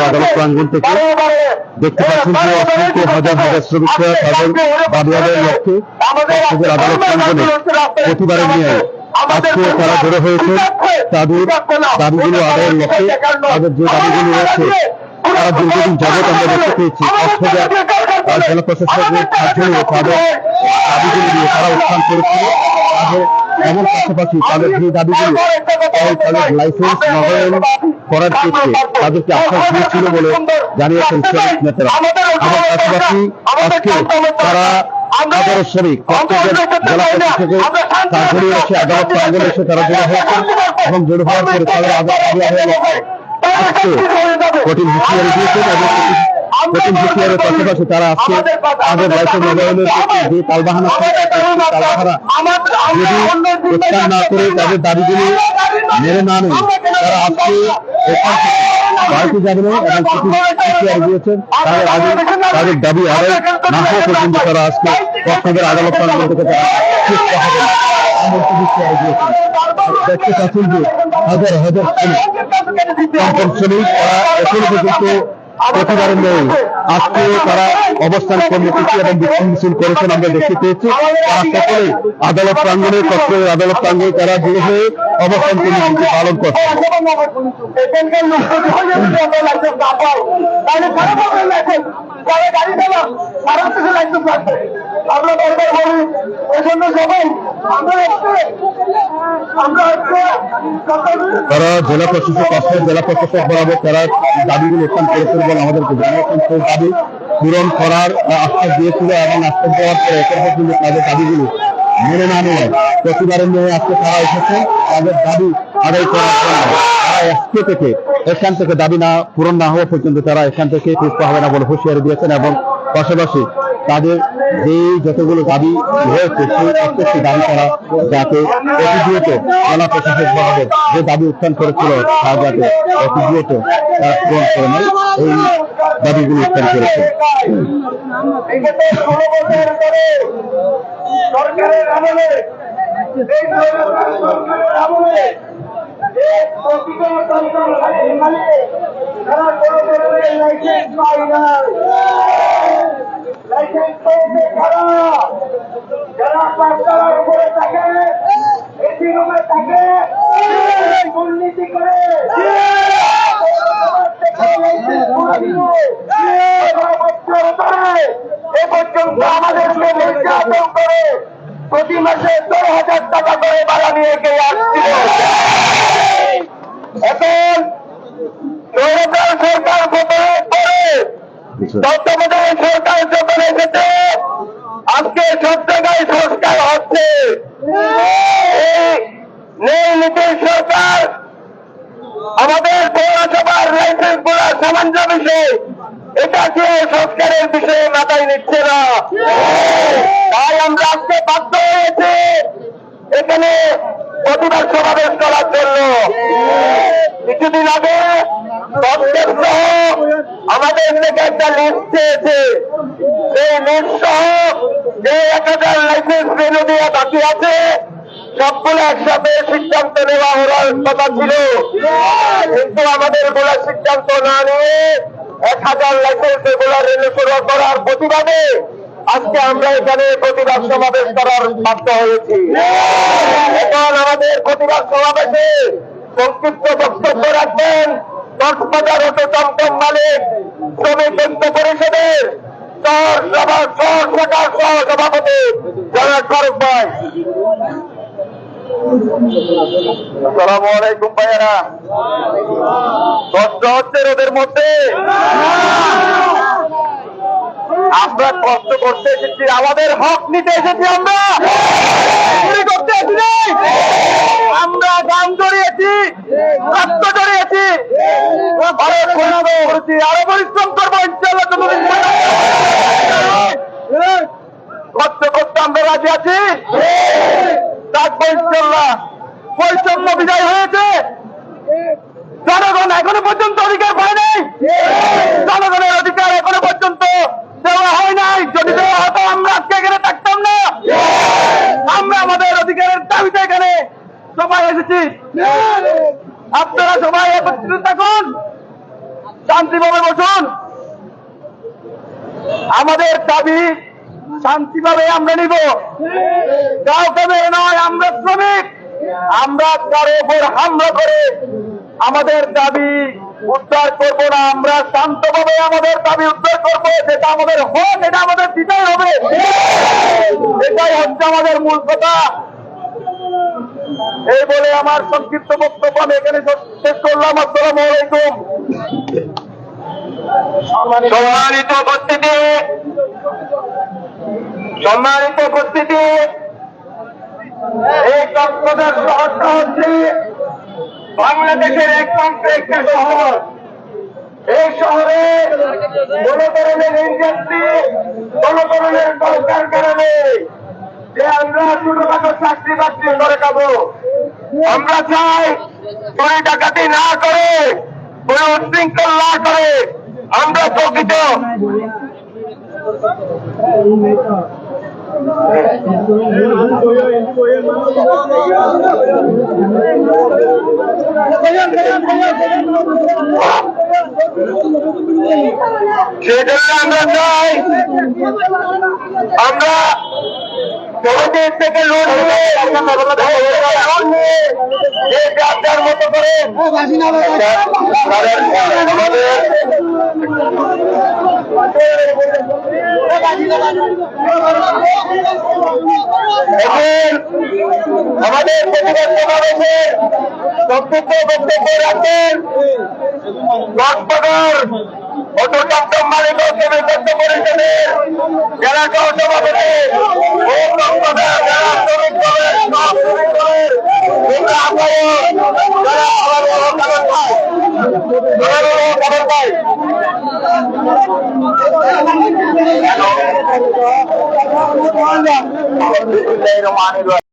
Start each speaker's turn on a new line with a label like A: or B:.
A: আদালত প্রাঙ্গণ থেকে দেখতে পাচ্ছেন যে অসংখ্য হাজার হাজার শ্রমিকরা তাদের দাবি আদায়ের লক্ষ্যে সরকারের আদালত প্রাঙ্গণে প্রতিবারের নিয়ে আজকে তারা জড়ো হয়েছে তাদের দাবিগুলো আদায়ের লক্ষ্যে তাদের যে দাবিগুলো রয়েছে তারা দীর্ঘদিন যাবৎ আমরা দেখতে পেয়েছি অর্থজাত আর জনপ্রশাসনের সাহায্য তাদের দাবিগুলো নিয়ে তারা উত্থান করেছিল। এমন পাশাপাশি তাদের যে দাবিগুলো তাদের লাইসেন্স নবায়ন করার ক্ষেত্রে তাদেরকে আশ্বাস দিয়েছিল বলে জানিয়েছেন শ্রমিক নেতারা। এবং পাশাপাশি আজকে তারা শ্রমিক জেলা থেকে এসে আদালত প্রাঙ্গনে এসে তারা জড়ো হয়েছেন এবং জড়ো হওয়ার পরে তাদের আদালত আদায়ের লক্ষ্যে আজকে কঠিন হুঁশিয়ারি দিয়েছেন এবং পাশাপাশি তারা আজকে তাদের লাইসেন্স মোবাইলের যে তালবাহানা তালবাহারা যদি প্রত্যাহার না করে তাদের দাবিগুলি মেনে না নেন তারা আজকে এখান থেকে বাড়িতে যাবেন এবং কিছু দিয়েছেন তাদের আগে তাদের দাবি আদায় না হওয়া পর্যন্ত তারা আজকে কক্সবাজার আদালত প্রাঙ্গণ থেকে দেখতে পাচ্ছেন যে হাজার হাজার শ্রমিক তারা এখনও পর্যন্ত প্রতিবারের নেই আজকে তারা অবস্থান কর্মসূচি এবং বিক্ষোভ মিছিল করেছেন আমরা দেখতে পেয়েছি। তারা সকলে আদালত প্রাঙ্গণে কক্সবাজার আদালত প্রাঙ্গণে তারা জড়ো হয়ে অবস্থান কর্মসূচি পালন করছে
B: আমরা তারা বারবার বলি সবাই আমরা
A: জেলা প্রশাসক কক্সবাজার জেলা প্রশাসক বরাবর তারা দাবিগুলো উত্থান করেছেন এবং আমাদেরকে সেই দাবি পূরণ করার আশ্বাস দিয়েছিল এবং আশ্বাস দেওয়ার পরে এখন পর্যন্ত তাদের দাবিগুলো মেনে না নেওয়ায় প্রতিবারের নিয়ে আজকে তারা এসেছে। তাদের দাবি আদায় করার জন্য তারা আজকে থেকে এখান থেকে দাবি না, পূরণ না হওয়া পর্যন্ত তারা এখান থেকে ফিরতে হবে না বলে হুঁশিয়ারি দিয়েছেন এবং পাশাপাশি তাদের যে যতগুলো দাবি রয়েছে, সেই প্রত্যেকটি দাবি তারা যাতে অতি জেলা প্রশাসক বরাবর যে দাবি উত্থান করেছিল তা যাতে অতি দ্রুত পূরণ করে নেয় এই দাবিগুলো উত্থান করেছে।
B: সরকারের আমলে তারা কোনো ধরনের লাইসেন্স পেয়েছে তারা যারা পাঁচতলার উপরে থাকে এসি রুমে থাকে দুর্নীতি করে এ পর্যন্ত করে প্রতি মাসে দেড় হাজার টাকা করে ভাড়া নিয়ে গিয়ে আসছিল এখন সরকার ভোটের পরে তত্ত্বাবধায়ক সরকার যখন এসেছে আজকে সব জায়গায় সংস্কার হচ্ছে। নেই নীতির সরকার আমাদের পৌরসভার লাইসেন্সগুলা সামঞ্জস্য এটা যে সংস্কারের বিষয়ে মাথায় নিচ্ছে না। তাই আমরা আজকে বাধ্য হয়েছে এখানে প্রতিবাদ সমাবেশ করার জন্য। কিছুদিন আগে সহ আমাদের থেকে একটা লিস্ট চেয়েছে সেই লিস্ট সহ যে এক হাজার লাইসেন্স রেনু দেওয়া বাকি আছে, সবগুলো একসাথে সিদ্ধান্ত নেওয়া হওয়ার কথা ছিল। কিন্তু আমাদেরগুলা সিদ্ধান্ত না নিয়ে এক হাজার লাইসেন্স এগুলো শুরু করার প্রতিবাদে আজকে আমরা এখানে প্রতিবাদ সমাবেশ করার বাধ্য হয়েছি। এখন আমাদের প্রতিবাদ সমাবেশে সংক্ষিপ্ত বক্তব্য রাখবেন কক্সবাজার অটো মালিক, শ্রমিক পরিষদের সভা সহ সভাপতি ফারুক ভাই। কষ্ট হচ্ছে রোদের মধ্যে। আমরা কষ্ট করতে এসেছি, আমাদের হক নিতে এসেছি আমরা। করতে এসেছি। আমরা গান জড়িয়েছি, রক্ত জড়িয়েছি। করেছি, আরও পরিশ্রম করব কষ্ট করতে আমরা রাজি আছি। থাকব ইনশাল্লাহ বৈষম্য বিজয় হয়েছে। জনগণ এখনও পর্যন্ত অধিকার পায় নাই। জনগণের অধিকার এখনও পর্যন্ত দেওয়া হয় নাই যদি দেওয়া হতো, আমরা আজকে এখানে থাকতাম না। আমরা আমাদের অধিকারের দাবিতে এখানে সবাই এসেছি। আপনারা সবাই একত্রিত থাকুন, শান্তিভাবে বসুন। আমাদের দাবি, শান্তিভাবে আমরা নিব। কাউকে নয়, আমরা শ্রমিক। আমরা কারও উপর হামলা করে আমাদের দাবি উদ্ধার করব না, আমরা শান্তভাবে আমাদের দাবি উদ্ধার করব, যেটা আমাদের হোক এটা আমাদের দিতেই হবে। এটাই হচ্ছে আমাদের মূল কথা। এই বলে আমার সংক্ষিপ্ত বক্তব্য আমি এখানে শেষ করলাম। আসসালামু আলাইকুম। সম্মানিত উপস্থিতি। সম্মানিত উপস্থিতি। এই কক্সবাজার শহরটা হচ্ছে বাংলাদেশের একমাত্র একটা শহর। এই শহরে কোন ধরনের ইন্ডাস্ট্রি কোন ধরনের কলকারখানা নেই যে আমরা ছোটখাটো চাকরি বাকরি করে খাব। আমরা চাই চুরি ডাকাতি না করে কোন উশৃঙ্খল না করে আমরা প্রকৃত সেজন্য আমরা চাই? আমরা জগতের থেকে লোন নিয়ে লোন নিয়ে যে যার মতো করে আমাদের প্রতিবাদ সমাবেশের সংক্ষিপ্ত বক্তব্য রাখবেন কক্সবাজার অটো টমটম মালিক শ্রমিক পক্ষ পরিষদের জেলা সহ ও কক্সবাজার জেলা শ্রমিক দলের সহ শ্রমিক দলের যুগ্ম আহ্বায়ক যারা আমার খবর পায় খবর পায়